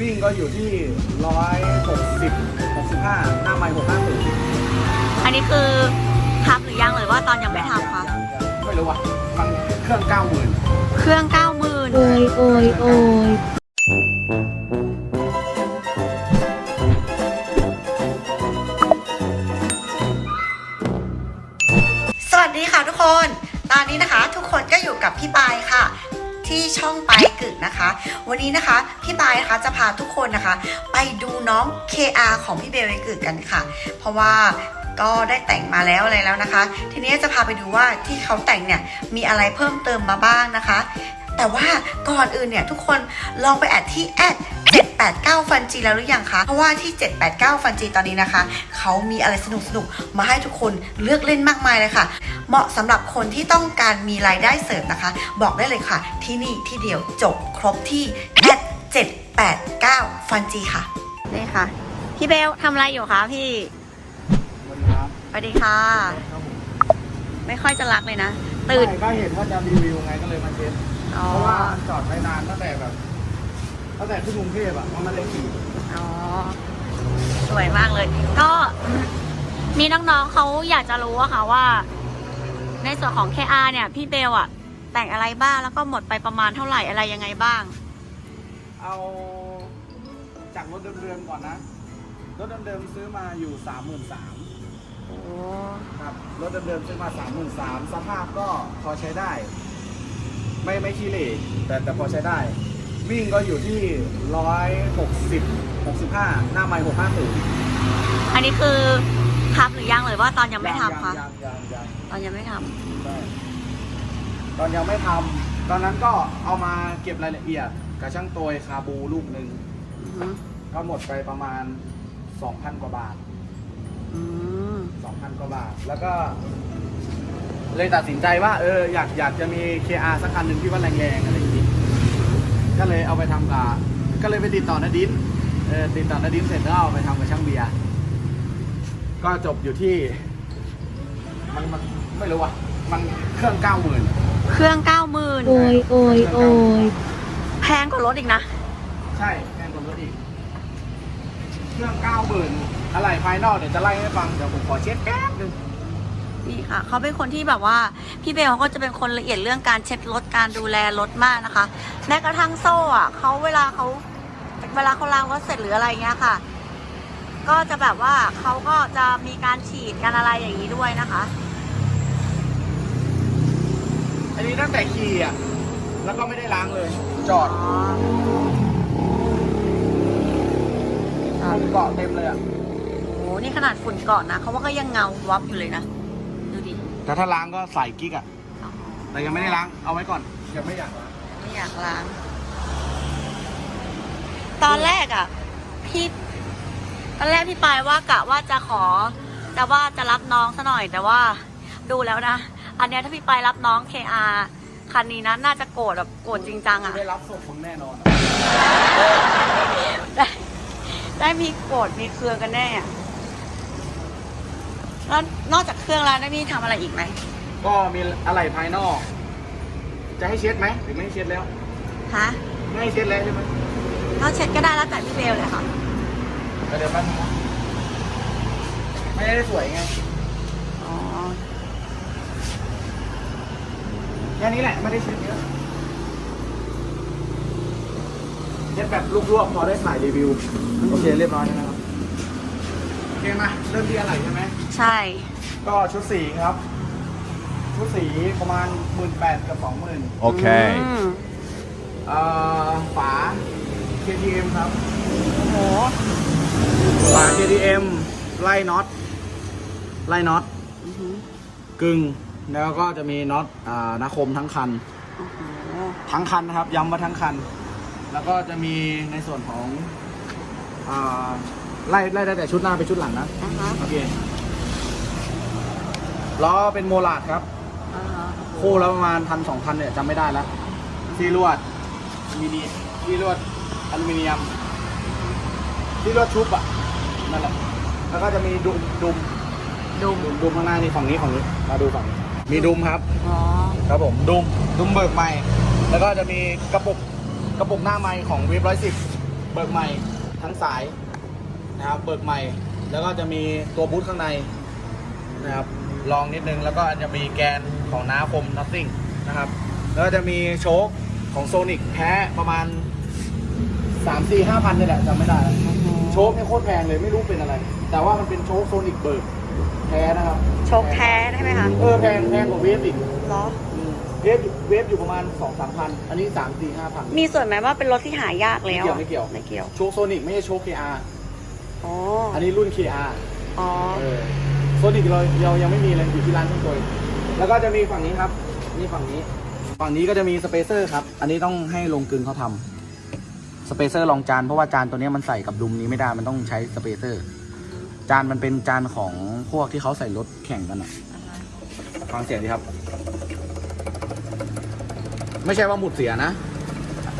วิ่งก็อยู่ที่ร้อยหกสิบหกสิบห้าหน้าไมล์หกห้าศูนย์อันนี้คือทำหรือยังหรือว่าตอนยังไม่ทำคะไม่รู้ว่ะมันเครื่องเก้าหมื่นเครื่องเก้าหมื่นโอยโอยโอยสวัสดีค่ะทุกคน ตอนนี้นะคะทุกคนก็อยู่กับพี่ปายค่ะ ที่ช่องปายกึกนะคะ วันนี้นะคะพี่ปายนะคะจะพาทุกคนนะคะ ไปดูน้อง KR ของพี่เบลไอกึกกันค่ะ เพราะว่าก็ได้แต่งมาแล้วอะไรแล้วนะคะ ทีนี้จะพาไปดูว่าที่เขาแต่งเนี่ยมีอะไรเพิ่มเติมมาบ้างนะคะ แต่ว่าก่อนอื่นเนี่ยทุกคนลองไปแอดที่แอด 789 ฟันจีแล้วหรือยังคะ เพราะว่าที่ 789 ฟันจีตอนนี้นะคะ เขามีอะไรสนุกๆมาให้ทุกคนเลือกเล่นมากมายเลยค่ะ เหมาะสำหรับคนที่ต้องการมีรายได้เสริมนะคะ บอกได้เลยค่ะ ที่นี่ที่เดียวจบครบที่แอด789 ฟันจีค่ะ นี่ค่ะ พี่เบลทำอะไรอยู่คะพี่วันนี้ครับสวัสดีค่ะครับผมไม่ค่อยจะรักเลยนะ ตื่นไม่ก็เห็นว่าจะรีวิวไงก็เลยมาเช็ดอ๋อเพราะว่ามันจอดไว้นานตั้งแต่แบบ ตั้งแต่ที่กรุงเทพอะว่ามันเลยขี่อ๋อ สวยมากเลย ก็มีน้องๆเขาอยากจะรู้อะค่ะว่า ในส่วนของ KR เนี่ย พี่เบลอะแต่งอะไรบ้างแล้วก็หมดไปประมาณเท่าไหร่อะไรยังไงบ้าง เอาจากรถเดิมๆก่อนนะ รถเดิมๆซื้อมาอยู่สามหมื่นสามโอ้ครับ รถเดิมๆซื้อมาสามหมื่นสามสภาพก็พอใช้ได้ ไม่ไม่ขี้เหร่แต่แต่พอใช้ได้ วิ่งก็อยู่ที่ร้อยหกสิบหกสิบห้าหน้าไมล์หกห้าศูนย์อันนี้คือทำหรือยังหรือว่าตอนยังไม่ทำคะยังยังยังตอนยังไม่ทำใช่ตอนยังไม่ทำตอนนั้นก็เอามาเก็บรายละเอียดกับช่างตัวคาบูลูกหนึ่งอือหือก็หมดไปประมาณ2,000กว่าบาท อืม2,000กว่าบาท แล้วก็ เลยตัดสินใจว่าเอออยากอยากจะมี KR สักคันหนึ่งที่ว่าแรงๆอะไรอย่างนี้ ก็เลยเอาไปทำกับก็เลยไปติดต่อนาดินเออติดต่อนาดินเสร็จแล้วเอาไปทำกับช่างเบียร์ก็จบอยู่ที่มันมันไม่รู้ว่ะมันเครื่องเก้าหมื่นเครื่องเก้าหมื่นโอยโอยโอยแพงกว่ารถอีกนะ ใช่แพงกว่ารถอีก เครื่องเก้าหมื่นอะไรภายนอกเดี๋ยวจะไล่ให้ฟัง เดี๋ยวผมขอเช็ดแป๊บนึง นี่ค่ะเขาเป็นคนที่แบบว่าพี่เบลเขาก็จะเป็นคนละเอียดเรื่องการเช็ดรถการดูแลรถมากนะคะ แม้กระทั่งโซ่อะเขาเวลาเขาเวลาเขาล้างรถเสร็จหรืออะไรเงี้ยค่ะ ก็จะแบบว่าเขาก็จะมีการฉีดการอะไรอย่างนี้ด้วยนะคะ อันนี้ตั้งแต่ขี่อะ แล้วก็ไม่ได้ล้างเลย จอดอ๋อฝุ่นเกาะเต็มเลยอะโอ้นี่ขนาดฝุ่นเกาะนะเขาว่าก็ยังเงาวับอยู่เลยนะดูดิ แต่ถ้าล้างก็ใส่กิ๊กอะอ๋อแต่ยังไม่ได้ล้างเอาไว้ก่อนยังไม่อยากล้างไม่อยากล้าง ตอนแรกอะพี่ตอนแรกพี่ปายว่ากะว่าจะขอ แต่ว่าจะรับน้องซะหน่อยแต่ว่าดูแล้วนะ อันเนี้ยถ้าพี่ปายรับน้อง KR คันนี้นะน่าจะโกรธแบบโกรธจริงจังอะได้รับศพมึงแน่นอนได้ได้มีโกรธมีเคืองกันแน่อะ แล้วนอกจากเครื่องแล้วได้มีทำอะไรอีกไหมก็มีอะไรภายนอก จะให้เช็ดไหมหรือไม่ให้เช็ดแล้ว ฮะไม่ให้เช็ดแล้วใช่ไหมเราเช็ดก็ได้แล้วแต่พี่เบลเลยค่ะ เดี๋ยวแป๊บนึงนะไม่ได้สวยไงอ๋อ แค่นี้แหละไม่ได้เช็ดเยอะเช็ดแบบรวบๆพอได้ถ่ายรีวิวโอเคเรียบร้อยแล้วนะครับโอเคมาเริ่มที่อะไรใช่ไหมใช่ ก็ชุดสีครับ ชุดสีประมาณหมื่นแปดกับสองหมื่น Okay. อืมเอ่อฝา KTM ครับ โอ้โห ฝา KTM ไล่น็อต ไล่น็อตอื้อหือกึ่งแล้วก็จะมีน็อตอ่านาคมทั้งคัน โอ้โหทั้งคันนะครับ ย้ำว่าทั้งคัน แล้วก็จะมีในส่วนของอ่า ไล่ไล่ได้แต่ชุดหน้าไปชุดหลังนะอ่าฮะโอเคล้อเป็นโมลาดครับ อ่าฮะคู่ละประมาณพันสองพันเนี่ยจำไม่ได้แล้วซีลวดมินิซีลวดอลูมิเนียมซีลวดชุบอะนั่นแหละแล้วก็จะมีดุมดุมดูดุมดุมข้างหน้านี่ฝั่งนี้ฝั่งนี้มาดูฝั่งนี้มีดุมครับ อ๋อครับผมดุมดุมเบิกใหม่ แล้วก็จะมีกระปุกกระปุกหน้าไม้ของเวฟร้อยสิบเบิกใหม่ทั้งสาย นะครับเบิกใหม่ แล้วก็จะมีตัวบูทข้างในนะครับลองนิดนึงแล้วก็จะมีแกนของน้าคม nothing นะครับ แล้วก็จะมีโชคของโซนิกแพ้ประมาณ3 4 5พันนี่แหละจำไม่ได้แล้วโชคเนี่ยโคตรแพงเลยไม่รู้เป็นอะไร แต่ว่ามันเป็นโชคโซนิกเบิร์กแท้นะครับโชคแท้ได้ไหมคะเออแพงแพงกว่าเวฟอีกเหรออืมเวฟอยู่เวฟอยู่ประมาณ2 3พันอันนี้3 4 5พันมีส่วนไหมว่าเป็นรถที่หายากแล้วอะไม่เกี่ยวไม่เกี่ยวโชคโซนิกไม่ใช่โชค KR อ๋ ออันนี้รุ่น KR อ๋อเออโซนิกเราเรายังไม่มีเลยอยู่ที่ร้านช่างตัวแล้วก็จะมีฝั่งนี้ครับ นี่ฝั่งนี้ ฝั่งนี้ก็จะมีสเปเซอร์ครับ อันนี้ต้องให้ลงกลึงเขาทำสเปเซอร์รองจานเพราะว่าจานตัวเนี้ยมันใส่กับดุมนี้ไม่ได้มันต้องใช้สเปเซอร์ จานมันเป็นจานของพวกที่เขาใส่รถแข่งกันอะฟังเสียงดีครับ ไม่ใช่ว่าหมุดเสียนะ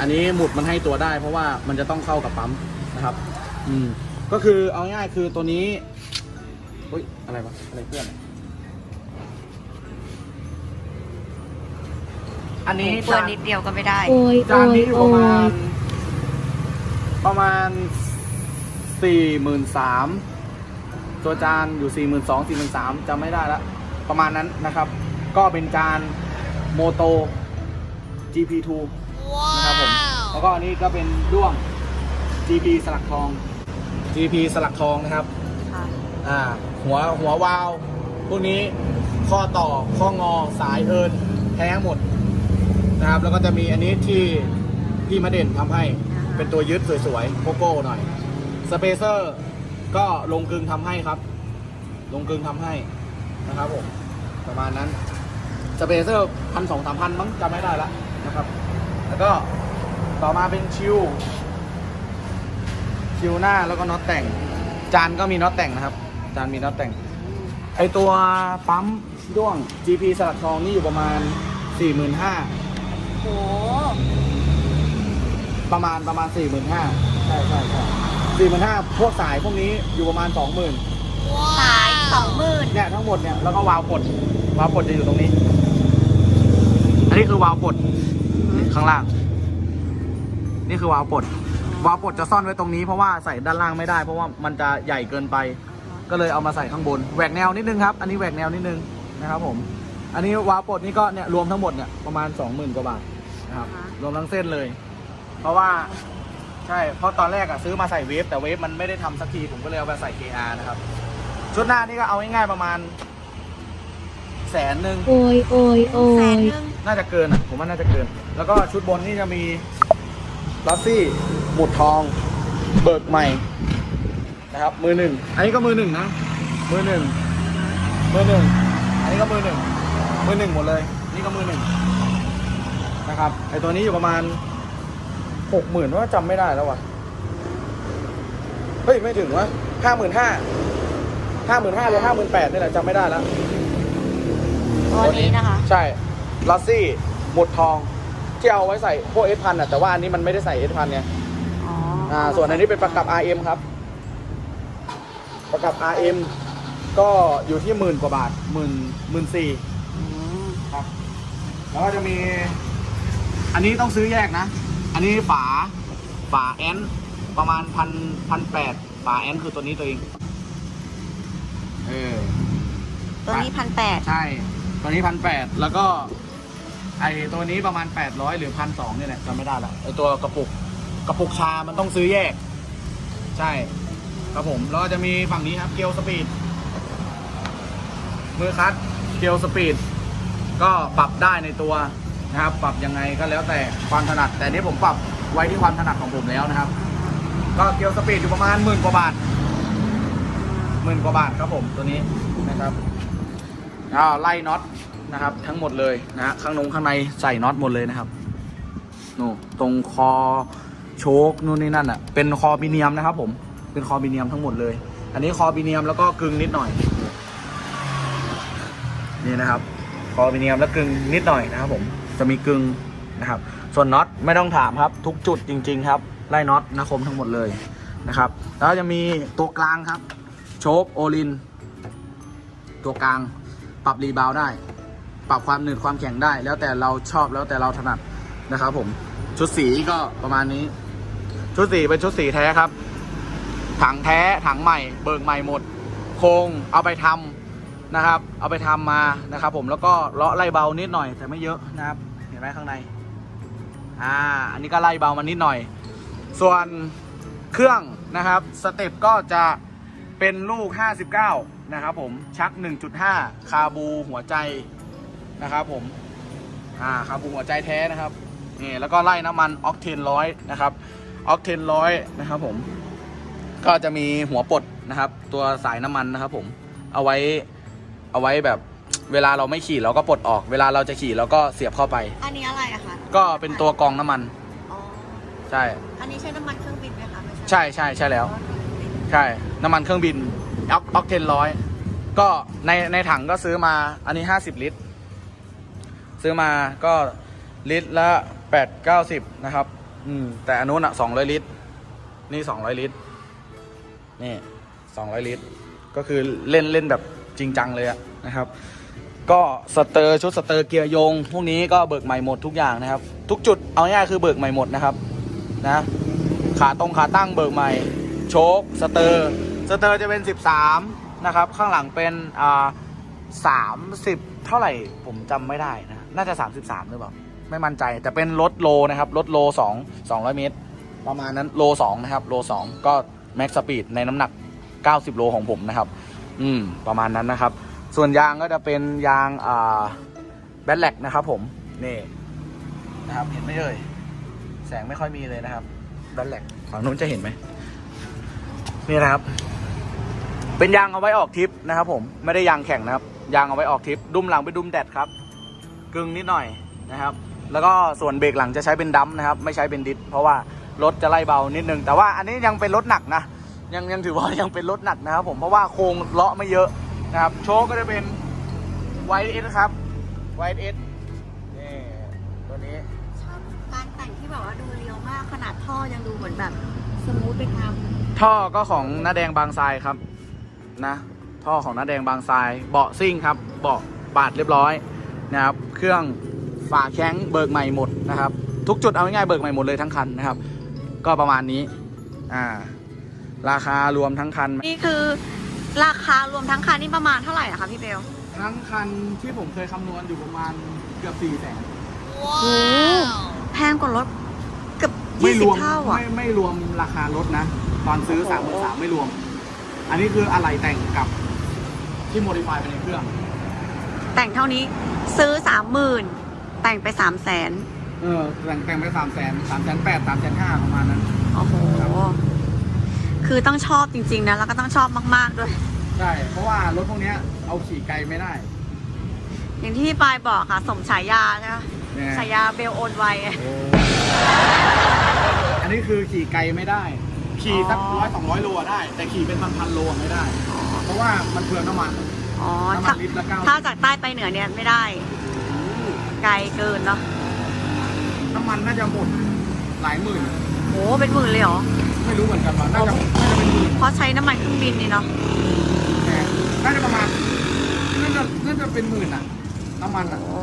อันนี้หมุดมันให้ตัวได้ เพราะว่ามันจะต้องเข้ากับปั๊มนะครับ อืม ก็คือเอาง่ายๆคือตัวนี้อุ้ยอะไรวะอะไรเพื่อน อันนี้เปื้อนนิดเดียวก็ไม่ได้ โอยโอจานยนี้อยู่โอประมาณยประมาณสี่หมื่นสามตัวจานอยู่สี่หมื่นสองสี่หมื่นสามจำไม่ได้ละประมาณนั้นนะครับ ก็เป็นจานโมโต GP2 นะครับผม แล้วก็อันนี้ก็เป็นด้วง GP สลักทอง GP สลักทองนะครับ ค่ะอ่า หัวหัววาล์วพวกนี้ข้อต่อข้องอสายเอินแท้หมดนะครับ แล้วก็จะมีอันนี้ที่พี่มาเด่นทำให้อ่าฮะเป็นตัวยึดสวยๆโกโก้หน่อยสเปเซอร์ก็ลงกลึงทำให้ครับ ลงกลึงทำให้นะครับผมประมาณนั้นสเปเซอร์พันสองสามพันมั้งจำไม่ได้ละนะครับ แล้วก็ต่อมาเป็นชิว ชิวหน้าแล้วก็น็อตแต่ง จานก็มีน็อตแต่งนะครับ จานมีน็อตแต่ง ไอตัวปั๊มด้วง GP สลักทองนี่อยู่ประมาณ 45,000โหประมาณประมาณ 45,000ใช่ใช่ใช่45,000พวกสายพวกนี้อยู่ประมาณ 20,000 สายสองหมื่นเนี่ยทั้งหมดเนี่ยแล้วก็วาล์วปลดวาล์วปลดจะอยู่ตรงนี้ อันนี้คือวาล์วปลดนี่ข้างล่าง นี่คือวาล์วปลด วาล์วปลดจะซ่อนไว้ตรงนี้เพราะว่าใส่ด้านล่างไม่ได้ เพราะว่ามันจะใหญ่เกินไป ก็เลยเอามาใส่ข้างบนแหวกแนวนิดนึงครับ อันนี้แหวกแนวนิดนึงนะครับผม อันนี้วาล์วปลดนี่ก็เนี่ยรวมทั้งหมดเนี่ยประมาณ 20,000กว่าบาทนะครับรวมทั้งเส้นเลย เพราะว่าใช่เพราะตอนแรกอะซื้อมาใส่เวฟแต่เวฟมันไม่ได้ทำสักทีผมก็เลยเอามาใส่ KR นะครับชุดหน้านี่ก็เอาง่ายๆประมาณแสนหนึ่ง โอยโอยโอแสนย หนึ่งน่าจะเกินอะ ผมว่าน่าจะเกิน แล้วก็ชุดบนนี่จะมีลัสซี่ หมุดทอง เบิกใหม่นะครับ มือหนึ่งอันนี้ก็มือหนึ่งนะ มือหนึ่งมือหนึ่งอันนี้ก็มือหนึ่งมือหนึ่งหมดเลย นี่ก็มือหนึ่งนะครับไอตัวนี้อยู่ประมาณหกหมื่นว่าจำไม่ได้แล้ววะเฮ้ยไม่ถึงวะห้าหมื่นห้าห้าหมื่นห้าหรือห้าหมื่นแปดนี่แหละจำไม่ได้แล้วตัวนี้นะคะ ใช่ลัสซี่หมุดทองที่เอาไว้ใส่พวกเอสพันอะแต่ว่าอันนี้มันไม่ได้ใส่เอสพันไงอ๋ ออ่าส่วนอันนี้เป็นประกับ RM ครับ ประกับ RM ก็อยู่ที่หมื่นกว่าบาทหมื่นหมื่นสี่อืมครับ แล้วก็จะมี อันนี้ต้องซื้อแยกนะ อันนี้ฝาฝาแอนประมาณพันพันแปดฝาแอนคือตัวนี้ตัวเอง เออ ตัวนี้พันแปดใช่ ตัวนี้พันแปดแล้วก็ ไอตัวนี้ประมาณแปดร้อยหรือพันสองเนี่ยแหละจำไม่ได้ละไอตัวกระปุกก ระปุกชามันต้องซื้อแยก ใช่ ครับผมแล้วจะมีฝั่งนี้ครับเกลสปีดมือคัดเกลสปีดก็ปรับได้ในตัวนะครับ ปรับยังไงก็แล้วแต่ความถนัด แต่นี่ผมปรับไว้ที่ความถนัดของผมแล้วนะครับ ก็เกลสปีดอยู่ประมาณหมื่นกว่าบาทหมื่นกว่าบาทครับผมตัวนี้นะครับก็ไล่น็อตนะครับ ทั้งหมดเลยนะฮะข้างนงข้างในใส่น็อตหมดเลยนะครับนู่ตรงคอ โชคนู่นนี่นั่นอะเป็นคอบิเนียมนะครับ ผมเป็นคอบิเนียมทั้งหมดเลย อันนี้คอบิเนียมแล้วก็กึ่งนิดหน่อย นี่นะครับ คอบิเนียมแล้วกึ่งนิดหน่อยนะครับ ผมจะมีกึ่งนะครับ ส่วนน็อตไม่ต้องถามครับ ทุกจุดจริง ๆ ครับไล่น็อตนะคมทั้งหมดเลยนะครับ แล้วจะมีตัวกลางครับ โชคโอลิน ตัวกลาง ปรับรีบาวได้ ปรับความหนืดความแข็งได้ แล้วแต่เราชอบแล้วแต่เราถนัดนะครับ ผมชุดสีก็ประมาณนี้ ชุดสีเป็นชุดสีแท้ครับ ถังแท้ถังใหม่ เบิกใหม่หมด โครงเอาไปทำนะครับ เอาไปทำมานะครับ ผมแล้วก็เลาะไล่เบานิดหน่อย แต่ไม่เยอะนะครับ เห็นไหมข้างใน อ่า อันนี้ก็ไล่เบามานิดหน่อย ส่วนเครื่องนะครับสเต็ปก็จะเป็นลูก 59 นะครับผมชัก 1.5 คาบูหัวใจนะครับผมอ่าคาบูหัวใจแท้นะครับนี่แล้วก็ไล่น้ำมันออกเทนร้อยนะครับ ออกเทนร้อยนะครับผม ก็จะมีหัวปลดนะครับ ตัวสายน้ำมันนะครับผมเอาไว้เอาไว้แบบเวลาเราไม่ขี่เราก็ปลดออก เวลาเราจะขี่เราก็เสียบเข้าไป อันนี้อะไรอะคะก็เป็นตัวกรองน้ำมัน อ๋อ ใช่ อันนี้ใช้น้ำมันเครื่องบินไหมคะไม่ใช่ใช่ใช่แล้ว ใช่ น้ำมันเครื่องบินออกออกเทนร้อยก็ในในถังก็ซื้อมาอันนี้ 50 ลิตร ซื้อมาก็ลิตรละ8 90 นะครับ อืม แต่อันนู้นอะ200ลิตร นี่200ลิตร นี่200ลิตร ก็คือเล่นเล่นแบบจริงจังเลยอะนะครับ ก็สเตอร์ชุดสเตอร์เกียร์ยง พวกนี้ก็เบิกใหม่หมดทุกอย่างนะครับ ทุกจุดเอาง่ายคือเบิกใหม่หมดนะครับ นะ ขาตรงขาตั้งเบิกใหม่ โชคสเตอร์ สเตอร์จะเป็น 13 นะครับ ข้างหลังเป็นอ่า30เท่าไหร่ผมจำไม่ได้นะ น่าจะ 33หรือเปล่า ไม่มั่นใจ แต่เป็นรถโลนะครับรถโล2 200 เมตร ประมาณนั้นโล2นะครับโล2ก็แม็กสปีดในน้ำหนัก 90 โลของผมนะครับ อืมประมาณนั้นนะครับ ส่วนยางก็จะเป็นยางอ่าแบทแลกนะครับ ผมนี่นะครับเห็นไหมเอ่ยแสงไม่ค่อยมีเลยนะครับด้านแลกฝั่งนู้นจะเห็นไหมนี่นะครับ เป็นยางเอาไว้ออกทริปนะครับ ผมไม่ได้ยางแข่งนะครับยางเอาไว้ออกทริปดุมหลังเป็นดุมแดดครับ กึ่งนิดหน่อยนะครับ แล้วก็ส่วนเบรกหลังจะใช้เป็นดัมป์นะครับ ไม่ใช้เป็นดิสเพราะว่ารถจะไล่เบานิดนึง แต่ว่าอันนี้ยังเป็นรถหนักนะ ยังยังถือว่ายังเป็นรถหนักนะครับผมเพราะว่าโครงเลาะไม่เยอะนะครับ โชคก็จะเป็นไวเอสครับไวเอสนี่ตัวนี้ชอบการแต่งที่แบบว่าดูเรียวมากขนาดท่อยังดูเหมือนแบบสมูทไปทท่อก็ของน้าแดงบางทรายครับนะท่อของน้าแดงบางทราย เบาะซิ่งครับ เบาะปาดเรียบร้อยนะครับ เครื่อง ฝาแข้งเบิกใหม่หมดนะครับ ทุกจุดเอาง่ายๆเบิกใหม่หมดเลยทั้งคันนะครับ ก็ประมาณนี้อ่าราคารวมทั้งคันำนี่คือราคารวมทั้งคันนี่ประมาณเท่าไหร่อะคะพี่เบลทั้งคันที่ผมเคยคำนวณอยู่ประมาณเกือบสี่แสนโอ้แพงกว่ารถเกือบไม่ยี่รสิบวมเท่าอะไม่ไม่รวมราคารถนะ ตอนซื้อสามหมื่นสามไม่รวม อันนี้คืออะไรแต่งกับที่โมดิฟายไปในเครื่อง แต่งเท่านี้ซื้อสามหมื่น แต่งไปสามแสนเออแต่งแต่งไปสามแสนสามแสนแปดสามแสนห้าประมาณนั้นโอ้โหครับคือต้องชอบจริง ๆ นะ แล้วก็ต้องชอบมาก ๆ ด้วย ใช่ เพราะว่ารถพวกเนี้ยเอาขี่ไกลไม่ได้ อย่างที่พี่ปายบอกค่ะ สมฉายาใช่ไหมเนี่ยฉายาเบลโอนไวโอ้อันนี้คือขี่ไกลไม่ได้ ขี่สักอ๋อร้อยสองร้อยโลอะได้ แต่ขี่เป็นพันพันๆโลอะไม่ได้ เพราะว่ามันเปลืองน้ำมันอ๋อน้ำมัถ้านลิตรละเก้าถ้าจากใต้ไปเหนือเนี่ยไม่ได้ ไกลเกินเนาะน้ำมันน่าจะหมดหลายหมื่น โหเป็นหมื่นเลยเหรอ ไม่รู้เหมือนกันว่าน่าจะน่าจะเป็นหมื่นเพราะใช้น้ำมันเครื่องบินนี่เนาะแพงน่าจะประมาณน่าจะน่าจะเป็นหมื่นอะน้ำมันอะโอ้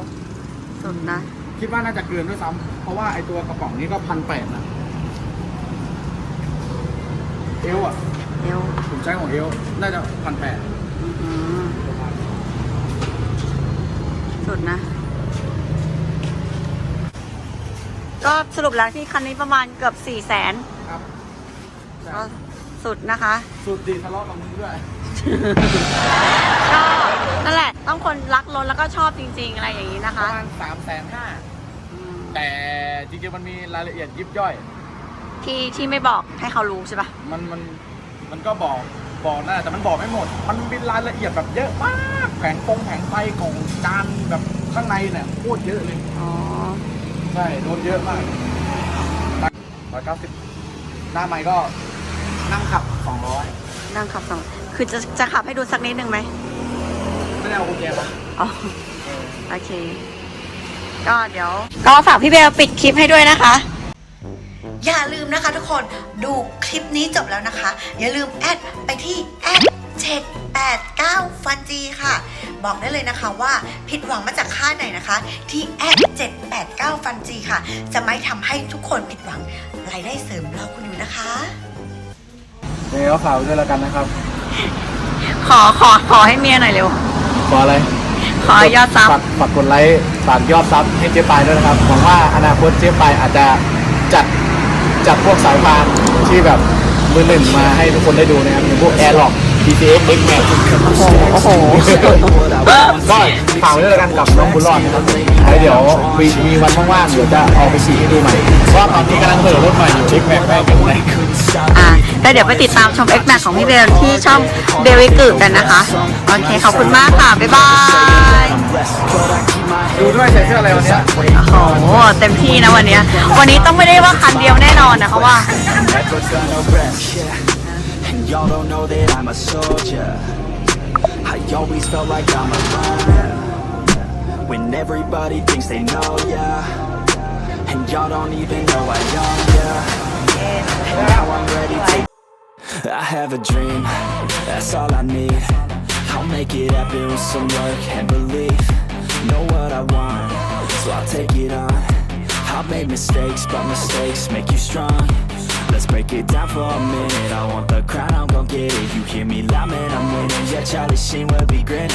สุดนะ คิดว่าน่าจะเกินด้วยซ้ำเพราะว่าไอตัวกระป๋องนี้ก็พันแปดนะเอลอะเดี๋ยวผมใช้ของเอลน่าจะพันแปด อืมสุดนะ ก็สรุปแล้วที่คันนี้ประมาณเกือบสี่แสนครับก็สุดนะคะ สุดดีทะเลาะกับมึงด้วย ก็นั่นแหละ ต้องคนรักรถแล้วก็ชอบจริง ๆ อะไรอย่างนี้นะปคะระมาณสามแสนห้าอืมแต่จริงๆมันมีรายละเอียดยิบย่อย ที่ที่ไม่บอกให้เขารู้ใช่ปะมันมันมันก็บอกบอกนะแต่มันบอกไม่หมด มันมีรายละเอียดแบบเยอะมากแผงฟงแผงไฟของจานแบบข้างในเนี่ยโคตรเยอะเลย อ๋อ ใช่โดนเยอะมากร้อยเก้าสิบหน้าใหม่ก็นั่งขับสองร้อยนั่งขับสองคือจะจะขับให้ดูสักนิดหนึ่งไหมไม่ได้เอากุญแจมาอ๋อโอเค ก็เดี๋ยว ก็ฝากพี่เบลปิดคลิปให้ด้วยนะคะ อย่าลืมนะคะทุกคนดูคลิปนี้จบแล้วนะคะ อย่าลืมแอดไปที่แอด789ฟันจีค่ะ บอกได้เลยนะคะว่าผิดหวังมาจากค่ายไหนนะคะ ที่แอด789 ฟันจีค่ะ จะไม่ทำให้ทุกคนผิดหวังรายได้เสริมรอคุณอยู่นะคะยังไงก็ฝากไว้ด้วยแล้วกันนะครับ ขอขอขอให้เมียหน่อยเร็ว ขออะไรขอยอดซับ ฝากฝากกดไลค์ฝากยอดซับให้เจ๊ปายด้วยนะครับหวังว่าอนาคตเจ๊ปายอาจจะจัดจัดพวกสายพานที่แบบมือหนึ่งมาให้ทุกคนได้ดูนะครับอย่างพวก Air Lock PCX X Max โอ้โหก็ฝากไว้ด้วยแล้วกันกับน้องบุญรอดนะครับแล้วเดี๋ยวมีมีวันว่างๆเดี๋ยวจะเอาไปขี่ให้ดูใหม่ว่าตอนนี้กำลังเหินรถใหม่อยู่ X Max แม่งเป็นไรอะแล้วเดี๋ยวไปติดตามชม X Max ของพี่เบลที่ช่องเบลวิกึกันนะคะ โอเค ขอบคุณมากค่ะ บ๊ายบาย ดูด้วยใส่เสื้ออะไรวันเนี้ยโอ้โห เต็มที่นะวันเนี้ย วันนี้ต้องไม่ได้ว่าคันเดียวแน่นอนนะคะว่า y'all don't know that I'm a soldier. I always felt like I'm alone. When everybody thinks they know, ya And y'all don't even know I own, yeah. And now I'm ready to. I have a dream, that's all I need. I'll make it happen with some work and belief. Know what I want, so I'll take it on. I've made mistakes, but mistakes make you strong. Let's break it down for a minute. I want the crown, I'm gon' get it. You hear me loud, man, I'm winning. Yeah, Charlie Sheen will be grinning.